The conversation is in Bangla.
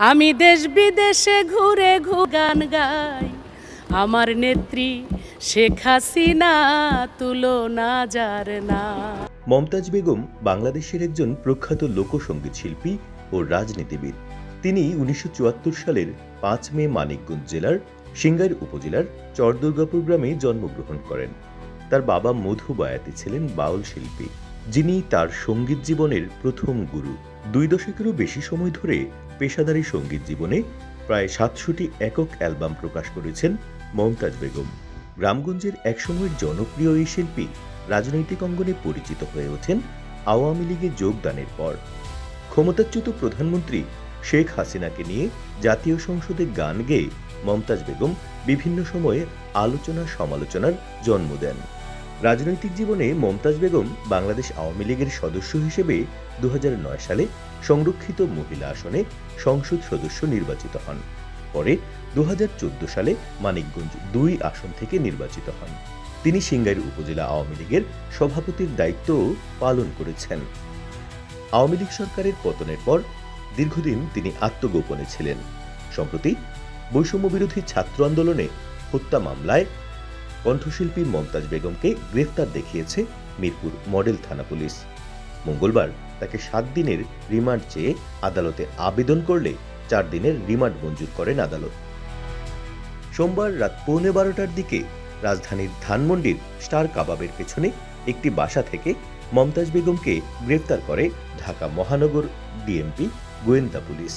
আমি দেশ বিদেশে ঘুরে ঘু গান গাই। আমার নেত্রী শেখ হাসিনা, তুলনা যার না। মমতাজ বেগম বাংলাদেশের একজন প্রখ্যাত লোকসঙ্গীত শিল্পী ও রাজনীতিবিদ। তিনি উনিশশো সালের পাঁচ মে মানিকগঞ্জ জেলার সিঙ্গাইর উপজেলার চরদুর্গাপুর গ্রামে জন্মগ্রহণ করেন। তার বাবা মধু বায়াতি ছিলেন বাউল শিল্পী, যিনি তার সংগীত জীবনের প্রথম গুরু। দুই দশকেরও বেশি সময় ধরে পেশাদারী সংগীত জীবনে প্রায় সাতশোটি একক অ্যালবাম প্রকাশ করেছেন মমতাজ বেগম। গ্রামগঞ্জের একসময়ের জনপ্রিয় এই শিল্পী রাজনৈতিক অঙ্গনে পরিচিত হয়ে ওঠেন আওয়ামী লীগে যোগদানের পর। ক্ষমতাচ্যুত প্রধানমন্ত্রী শেখ হাসিনাকে নিয়ে জাতীয় সংসদে গান গেয়ে মমতাজ বেগম বিভিন্ন সময়ে আলোচনা সমালোচনার জন্ম দেন। রাজনৈতিক জীবনে মমতাজ বেগম বাংলাদেশ আওয়ামী লীগের সদস্য হিসেবে দু সালে সংরক্ষিত মহিলা আসনে সংসদ সদস্য নির্বাচিত হন। পরে দু হাজার চোদ্দ সালে মানিকগঞ্জ দুই আসন থেকে নির্বাচিত হন। তিনি সিঙ্গাইর উপজেলা আওয়ামী লীগের সভাপতির দায়িত্বও পালন করেছেন। আওয়ামী লীগ সরকারের পতনের পর দীর্ঘদিন তিনি আত্মগোপনে ছিলেন। সম্প্রতি বৈষম্য বিরোধী ছাত্র আন্দোলনে হত্যা মামলায় কণ্ঠশিল্পী মমতাজ বেগমকে গ্রেফতার দেখিয়েছে মিরপুর মডেল থানা পুলিশ। মঙ্গলবার তাকে সাত দিনের রিমান্ড চেয়ে আদালতে আবেদন করলে চার দিনের রিমান্ড মঞ্জুর করেন আদালত। সোমবার রাত পৌনে বারোটার দিকে রাজধানীর ধানমন্ডির স্টার কাবাবের পেছনে একটি বাসা থেকে মমতাজ বেগমকে গ্রেফতার করে ঢাকা মহানগর ডিএমপি গোয়েন্দা পুলিশ।